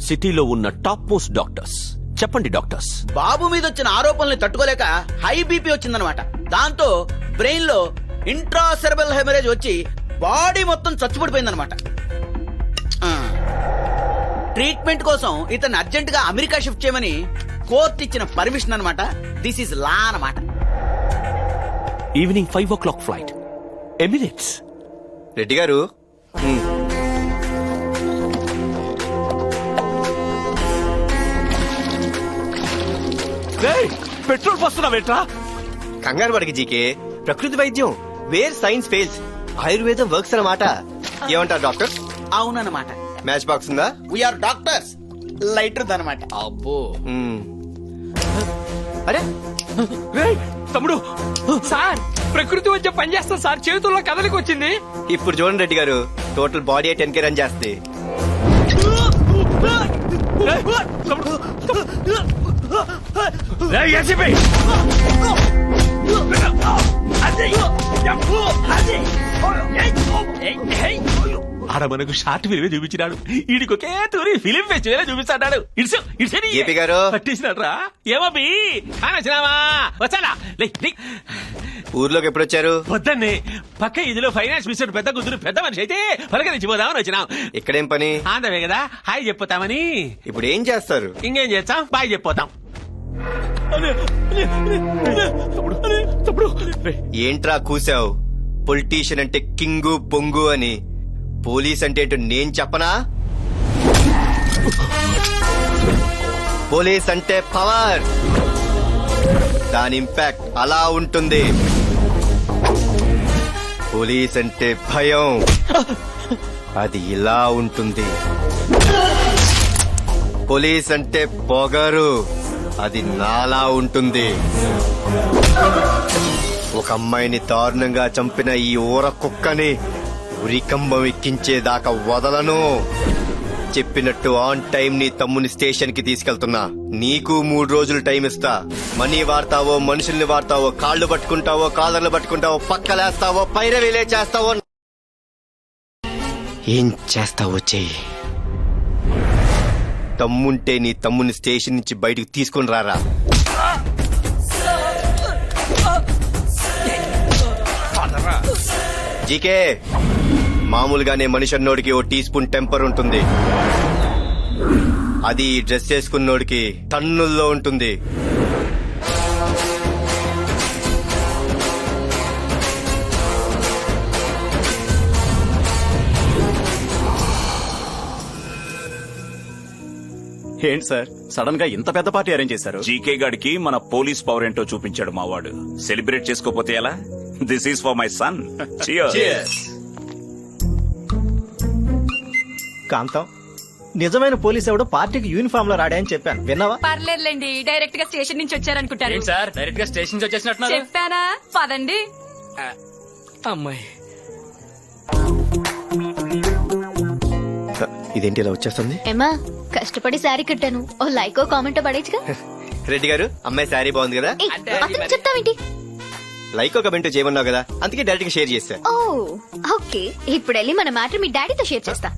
సిటీలో ఉన్న top most doctors. చెప్పండి డాక్టర్స్. బాబు మీద వచ్చిన ఆరోపణల్ని తట్టుకోలేక హై బీపీ వచ్చిందనమాట దాంతో బ్రెయిన్లో ఇంట్రాసెరబల్ హెమరేజ్ వచ్చి బాడీ మొత్తం చచ్చుపడిపోయిందనమాట ఆ. ట్రీట్మెంట్ కోసం ఇతన్ని అర్జెంట్గా అమెరికా షిఫ్ట్ చేయమని కోర్టు ఇచ్చిన పర్మిషన్ అన్నమాట. దిస్ ఇస్ లా అన్నమాట. Evening five o'clock flight Emirates Reddy garu petrol పోస్తున్నావేట్రా? కంగారు పడకి జీకే. ప్రకృతి వైద్యం వేర్ సైన్స్ ఫెయిల్స్. ఆయుర్వేదం వర్క్స్ అన్నమాట. ఏమంటారు డాక్టర్? అవునన్నమాట. మ్యాచ్ బాక్స్ ఉందా? వీఆర్ డాక్టర్స్ లైటర్ అనమాట అబ్బో. అరే. రేయ్, తమ్ముడు. సార్ ప్రకృతి వచ్చే పని చేస్తాం సార్. చేతుల్లో కదలికి వచ్చింది. ఇప్పుడు చూడండి Reddy garu. Total body ten K run చేస్తే. ఆడ మనకు షార్ట్ ఫిల్మ్ చూపించినాడు. ఈడికి ఒకే తూరి ఫిలిం ఫెస్టివల్ చూపిస్తాడు ఇడ్సు ఇడ్సు ఏపీ గారు. పట్టేసినాడు రా కానొచ్చినావా లే. ఊర్లోకి ఎప్పుడు వచ్చారు పొద్దున్నే. పక్క ఇదిలో ఫైనాన్స్ మినిస్టర్ పెద్ద కూతురు పెద్ద మనిషి అయితే పలకరించిపోదామని వచ్చినాం. ఇక్కడేం పని? ఆందవే కదా. హాయ్ చెప్పిపోతామని ఇప్పుడు ఏం చేస్తారు? ఇంకేం చేస్తాం? బాయ్ చెప్పిపోతాం తమ్ముడు ఏంట్రా కూసావు? పొలిటీషియన్ అంటే కింగు పొంగు అని. పోలీస్ అంటే నేను చెప్పనా? పోలీస్ అంటే పవర్. దాని ఇంపాక్ట్ అలా ఉంటుంది. పోలీస్ అంటే భయం. అది ఇలా ఉంటుంది. పోలీస్ అంటే పొగరు. అది నాలా ఉంటుంది. ఒక అమ్మాయిని దారుణంగా చంపిన ఈ ఊర కుక్కని ఉరికంబం ఎక్కించేదాకా వదలను. చెప్పినట్టు ఆన్ టైం నీ తమ్ముని స్టేషన్కి తీసుకెళ్తున్నా. నీకు మూడు రోజులు టైం ఇస్తా. మనీ వాడతావో మనుషుల్ని వాడతావో కాళ్ళు పట్టుకుంటావో కాలర్లు పట్టుకుంటావో పక్కలేస్తావో పైరవిలే చేస్తావో ఏం చేస్తావో చెయ్యి. తమ్ముంటే నీ తమ్ముని స్టేషన్ నుంచి బయటకు తీసుకుని రారా. జీకే మామూలుగానే మనిషన్నోడికి ఓ టీ స్పూన్ టెంపర్ ఉంటుంది. అది డ్రెస్ వేసుకున్నోడికి టన్నుల్లో ఉంటుంది. ఏంటి సార్? సడన్గా ఇంత పెద్ద పార్టీ అరేంజ్ చేశారు? జీకే గాడికి మన పోలీస్ పవర్ ఏంటో చూపించాడు మావాడు. సెలబ్రేట్ చేసుకోపోతే ఎలా? This is for my son Kantham నిజమైన పోలీస్ ఎవడో పార్టీకి యూనిఫామ్లో రాడా అని చెప్పాను. విన్నావా? పర్లేదులేండి డైరెక్ట్గా స్టేషన్ నుంచి వచ్చారనుకుంటారు. సార్? డైరెక్ట్గా స్టేషన్ నుంచి వచ్చేసినట్టున్నారు? చెప్పానా? పదండి. అమ్మాయి. ఇదేంటి ఇలా వచ్చేస్తుంది? ఏమా కష్టపడి శారీ కట్టాను. ఓ లైకో కామెంట్ పడేచ్చుగా రెడ్డి గారు అమ్మాయి శారీ బాగుంది కదా? అతను చెప్తావేంటి? లైక్ ఒక కమెంట్ చేయమన్నావు కదా అందుకే డైరెక్ట్గా షేర్ చేశా. Oh okay. ఇప్పుడు వెళ్ళి మన మ్యాటర్ మీ డాడీతో షేర్ చేస్తా.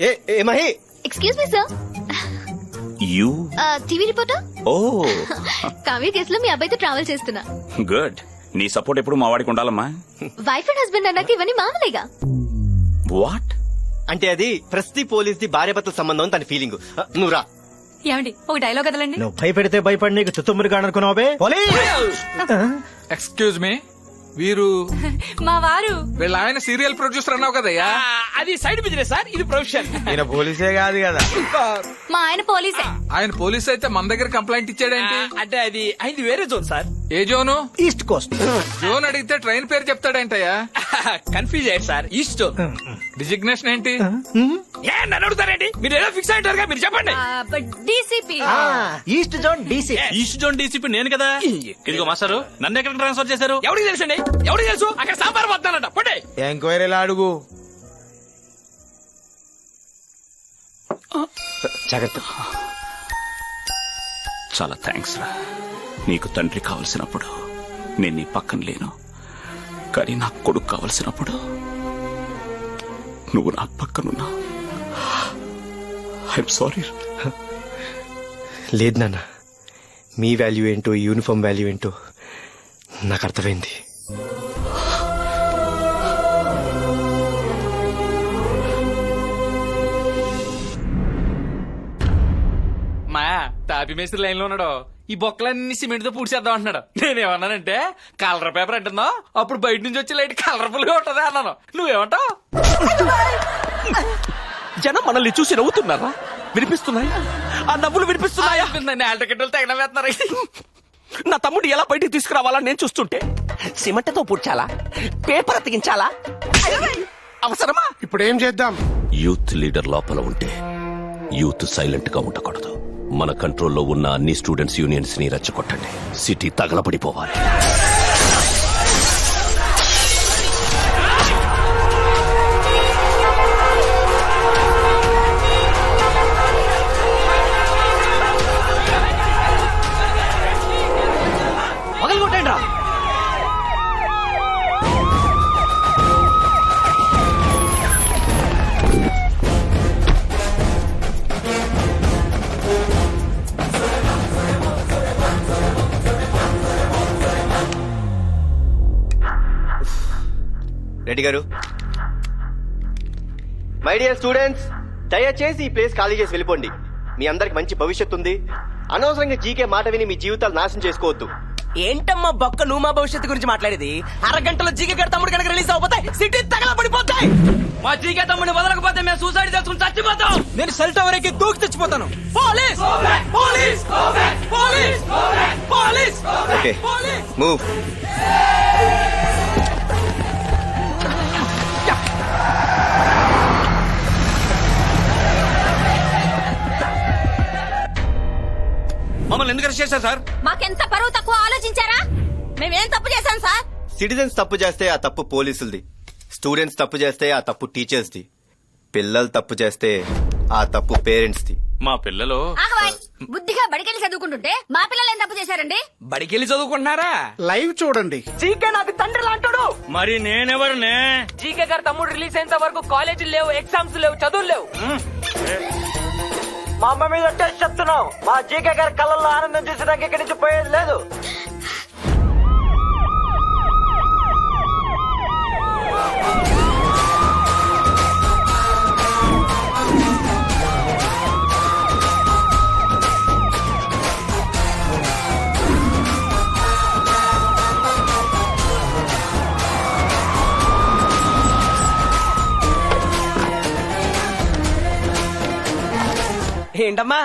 ఏ ఏ Mahi! Excuse me sir U TV reporter ఓ. కావ్య కేసులో మీ అబ్బాయితో ట్రావెల్ చేస్తున్నా. గుడ్ నీ సపోర్ట్ ఎప్పుడు మా వాడికి ఉండాలమ్మా? వైఫ్ అండ్ హస్బెండ్ అన్నాక ఇవన్నీ మామూలేగా. వాట్ అంటే అది ప్రస్తుతి పోలీస్ ది భార్యాభర్తల సంబంధం అని తన ఫీలింగ్ నువ్వు రా. ఏమండి ఒక డైలాగ్ వదలండి నువ్వు భయపెడితే భయపడి నీకు తుత్తుమ్మరిగా అనుకున్నావే? ఎక్స్క్యూజ్ మీ వీరు? మా వారు. వీళ్ళ ఆయన సీరియల్ ప్రొడ్యూసర్ అన్నావు కదయ్యా? అది సైడ్ బిజినెస్ సార్ ఇది ప్రొఫెషన్ ఈయన పోలీసే కాదు కదా. మా ఆయన పోలీసే. ఆయన పోలీస్ అయితే మన దగ్గర కంప్లైంట్ ఇచ్చాడేంటి? అంటే అది అయింది వేరే జోన్ సార్. ఏ జోను? ఈస్ట్ కోస్ట్ జోన్ అడిగితే ట్రైన్ పేరు చెప్తాడేంటయ్యా? కన్ఫ్యూజ్ అయ్యారు సార్ ఈస్ట్ జోన్ డిజిగ్నేషన్ ఏంటి? ఏ నన్ను మీరు ఏదో ఫిక్స్ అయ్యారు మీరు చెప్పండి. DCP east zone DC east zone DCP నేను కదా? ఇదిగో మాస్టారు నన్ను ఎక్కడ ట్రాన్స్ఫర్ చేశారు? ఎవరికి తెలుసండి ఎవరికి తెలుసు? అక్కడ సాంబార్ వస్తానంట పొట్టే ఎంక్వైరీలా అడుగు? జాగ్రత్త. చాలా థ్యాంక్స్ రా. నీకు తండ్రి కావలసినప్పుడు నేను నీ పక్కన లేను. కానీ నాకు కొడుకు కావలసినప్పుడు నువ్వు నా పక్కనున్నా ఐఎమ్ సారీ లేదు నాన్న. మీ వాల్యూ ఏంటో ఈ యూనిఫామ్ వాల్యూ ఏంటో నాకు అర్థమైంది. మా తాపి మేస్త్రి లైన్లో ఉన్నాడు. ఈ బొక్కలన్నీ సిమెంట్తో పూడ్చేద్దాం అంటున్నాడు. నేనేమన్నానంటే కలర్ పేపర్ అంటున్నా అప్పుడు బయట నుంచి వచ్చి లైట్ కలర్ఫుల్గా ఉంటది అన్నాను. నువ్వేమంటావు? జనం మనల్ని చూసి నవ్వుతున్నారా? వినిపిస్తున్నాయా? ఆ నవ్వులు వినిపిస్తున్నాయా? తగిన వేస్తున్నారు నా తమ్ముడు ఎలా బయటికి తీసుకురావాలని నేను చూస్తుంటే? సిమెంట్తో పుడ్చాలా? పేపర్ అతికించాలా? అవసరమా? ఇప్పుడు ఏం చేద్దాం? యూత్ లీడర్ లోపల ఉంటే యూత్ సైలెంట్గా ఉండకూడదు. మన కంట్రోల్లో ఉన్న అన్ని స్టూడెంట్స్ యూనియన్స్ని రెచ్చగొట్టండి. సిటీ తగలబడిపోవాలి. Reddy garu my dear students దయచేసి ఈ ప్లేస్ ఖాళీ చేసి వెళ్ళిపోండి. మీ అందరికి మంచి భవిష్యత్తు ఉంది. అనవసరంగా జీకే మాట విని మీ జీవితాలు నాశనం చేసుకోవద్దు. ఏంటమ్మా బొక్క నువ్వు మా భవిష్యత్తు గురించి మాట్లాడేది? అరగంటలో జీకే గడ తమ్ముడు కనుక రిలీజ్ అవపోతాయి సిటీ తగల పడిపోతాయి. మా జీకే తమ్ముడిని వదలకపోతే మేము సూసైడ్ చేసుకుని చచ్చిపోతాం. నేను సెల్ టవర్ ఎక్కి దూకి తెచ్చిపోతాను police! Police! Police! Police! Move చేశారు సార్? మాకెంత పరువు తక్కువ ఆలోచించారా? మేమేం తప్పు చేశాం సార్? సిటిజన్స్ తప్పు చేస్తే ఆ తప్పు పోలీసులది. స్టూడెంట్స్ తప్పు చేస్తే ఆ తప్పు టీచర్స్ది. పిల్లలు తప్పు చేస్తే ఆ తప్పు పేరెంట్స్ది. మా పిల్లలు ఆగవాయ్ బుద్ధిగా బడికెళ్ళి చదువుకుంటుంటే మా పిల్లలు ఏం తప్పు చేశారండి? బడికెళ్ళి చదువుకుంటున్నారా? లైవ్ చూడండి. జీకే నాకు తండ్రి లాంటాడు. మరి నేనెవరినే? జీకే గారు తమ్ముడు రిలీజ్ అయ్యేంత వరకు కాలేజీలు లేవు ఎగ్జామ్స్ లేవు చదువులు లేవు. మా అమ్మ మీద చెప్తున్నావు. మా జీకే గారి కళ్ళల్లో ఆనందం చూసడానికి ఇక్కడి నుంచి పోయేది లేదు. ఏంటమ్మా?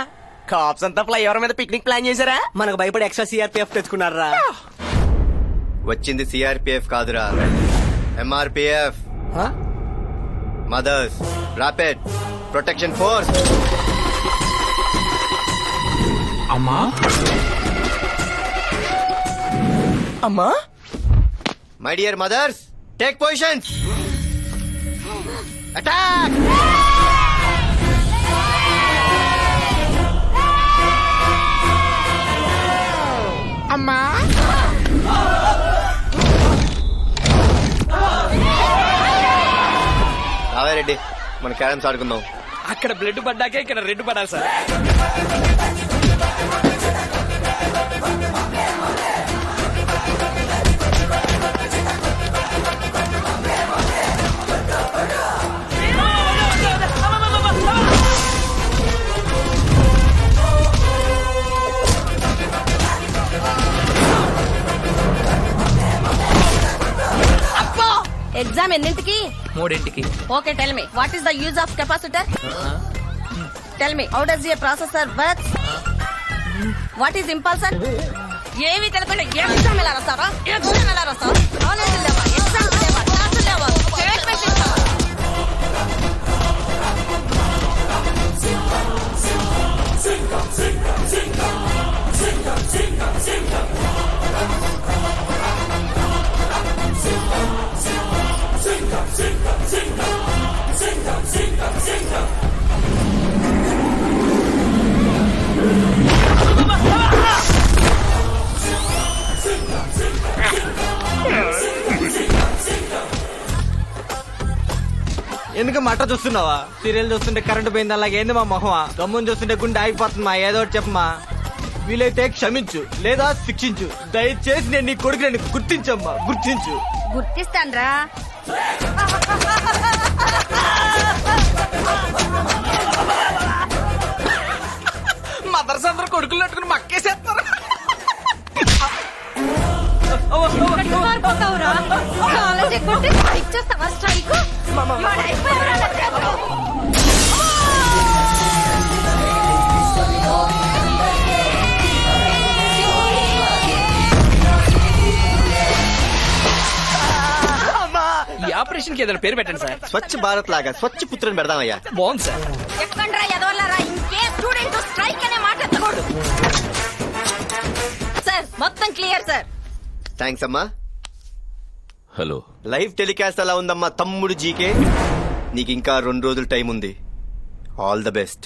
కాప్స్ అంతా ఫ్లైఓవర్ మీద పిక్నిక్ ప్లాన్ చేశారా? మనకు భయపడి ఎక్స్ట్రా సిఆర్పిఎఫ్ తెచ్చుకున్నారా? వచ్చింది సిఆర్పిఎఫ్ కాదురా. MRPF mothers rapid protection force అమ్మా? అమ్మా? My dear mothers take positions attack అమ్మా. రెడ్డి మన క్యారమ్స్ ఆడుకుందాం. అక్కడ బ్లడ్ పడ్డాకే ఇక్కడ రెడ్ పడాలి సార్. సమయం ఎన్నింటికి? మూడింటికి. Okay tell me what is the use of capacitor tell me how does a processor work what is impulser ఏమీ తెలకుండా ఎగ్జామ్ ఎలా రాస్తారా ఎగ్జామ్ ఎలా రాస్తారా లేవా ఎగ్జామ్ లేవా? క్లాస్ లేవా? Sing, sing, sing, sing, sing, sing, ఎందుకు మట్ట చూస్తున్నావా? సీరియల్ చూస్తుంటే కరెంట్ పోయింది అలాగే ఏంది మా మొహమా? గమ్మును చూస్తుంటే గుండె ఆగిపోతుంది మా ఏదో ఒకటి చెప్పమా వీలైతే క్షమించు లేదా శిక్షించు. దయచేసి నేను నీ కొడుకు నేను గుర్తించమ్మా గుర్తించు. గుర్తిస్తాన్రా. మదర్స్ అందరు కొడుకులు పెట్టుకుని మక్కేసేస్తారు. స్ట్రైక్ చేస్తావా స్ట్రైక్. ఈ ఆపరేషన్కి ఏదైనా పేరు పెట్టండి సార్. స్వచ్ఛ భారత్ లాగా స్వచ్ఛ పుత్రుని పెడదామయ్యా. బాగుంది సార్. ఎక్కండ్రా ఎదవల్లారా ఇంకే స్టూడెంట్ స్ట్రైక్ అనే మాట ఎత్తకూడదు. సార్ మొత్తం క్లియర్ సార్. థ్యాంక్స్ అమ్మా. హలో లైవ్ టెలికాస్ట్ అలా ఉందమ్మా తమ్ముడు జీకే? నీకు ఇంకా రెండు రోజులు టైం ఉంది ఆల్ ద బెస్ట్